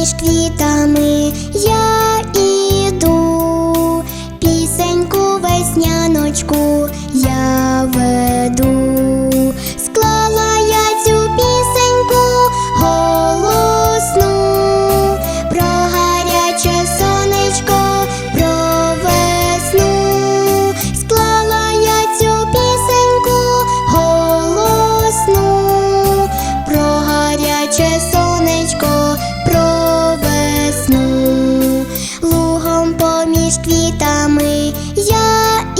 між квітами. Я вами я.